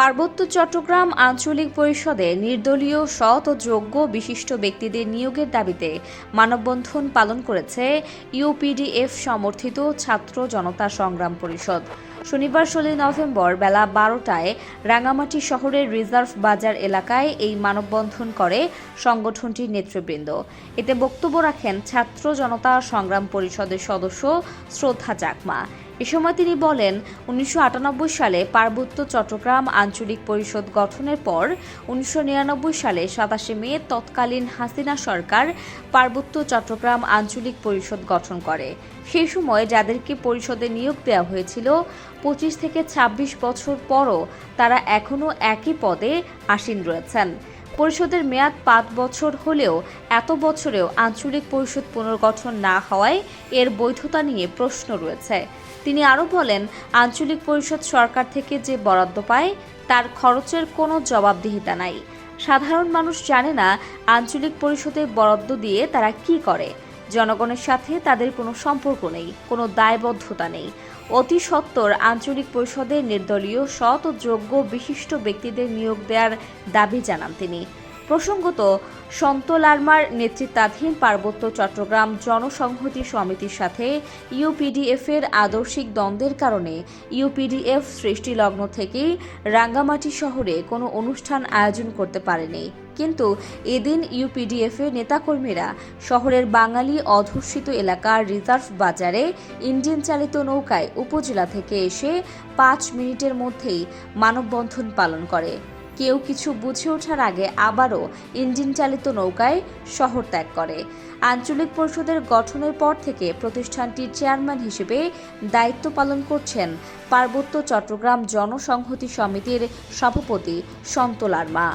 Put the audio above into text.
পার্বত্য চট্টগ্রাম আঞ্চলিক পরিষদে নির্দলীয়, সৎ ও যোগ্য বিশিষ্ট ব্যক্তিদের নিয়োগের দাবিতে মানববন্ধন পালন করেছে ইউপিডিএফ সমর্থিত ছাত্র জনতা সংগ্রাম পরিষদ। শনিবার ষোলোই নভেম্বর বেলা বারোটায় রাঙামাটি শহরের রিজার্ভ বাজার এলাকায় এই মানববন্ধন করে সংগঠনটির নেতৃবৃন্দ। এতে বক্তব্য রাখেন ছাত্র জনতা সংগ্রাম পরিষদের সদস্য শ্রদ্ধা চাকমা। এ সময় তিনি বলেন, উনিশশো আটানব্বই সালে পার্বত্য চট্টগ্রাম আঞ্চলিক পরিষদ গঠনের পর উনিশশো নিরানব্বই সালে সাতাশে মে তৎকালীন হাসিনা সরকার পার্বত্য চট্টগ্রাম আঞ্চলিক পরিষদ গঠন করে। সেই সময় যাদেরকে পরিষদে নিয়োগ দেওয়া হয়েছিল, পঁচিশ থেকে ২৬ বছর পরও তারা এখনও একই পদে আসীন রয়েছেন। পরিষদের মেয়াদ পাঁচ বছর হলেও এত বছরেও আঞ্চলিক পরিষদ পুনর্গঠন না হওয়ায় এর বৈধতা নিয়ে প্রশ্ন রয়েছে। তিনি আরও বলেন, আঞ্চলিক পরিষদ সরকার থেকে যে বরাদ্দ পায়, তার খরচের কোনো জবাবদিহিতা নাই। সাধারণ মানুষ জানে না আঞ্চলিক পরিষদের বরাদ্দ দিয়ে তারা কি করে। জনগণের সাথে তাদের কোনো সম্পর্ক নেই, কোনো দায়বদ্ধতা নেই। অতি সত্বর আঞ্চলিক পরিষদের নির্দলীয়, সৎ ও যোগ্য বিশিষ্ট ব্যক্তিদের নিয়োগ দেওয়ার দাবি জানান তিনি। প্রসঙ্গত সন্ত লার্মার নেতৃত্বাধীন পার্বত্য চট্টগ্রাম জনসংহতি সমিতির সাথে ইউপিডিএফ এর আদর্শিক দ্বন্দ্বের কারণে ইউপিডিএফ সৃষ্টিলগ্ন থেকেই রাঙ্গামাটি শহরে কোনো অনুষ্ঠান আয়োজন করতে পারেনি। কিন্তু এদিন ইউপিডিএফ এর নেতাকর্মীরা শহরের বাঙালি অধ্যুষিত এলাকার রিজার্ভ বাজারে ইঞ্জিন চালিত নৌকায় উপজেলা থেকে এসে পাঁচ মিনিটের মধ্যেই মানববন্ধন পালন করে। কেউ কিছু বুঝে ওঠার আগে আবারও ইঞ্জিন চালিত নৌকায় শহর ত্যাগ করে। আঞ্চলিক পরিষদের গঠনের পর থেকে প্রতিষ্ঠানটির চেয়ারম্যান হিসেবে দায়িত্ব পালন করছেন পার্বত্য চট্টগ্রাম জনসংহতি সমিতির সভাপতি সন্তোলার লার্মা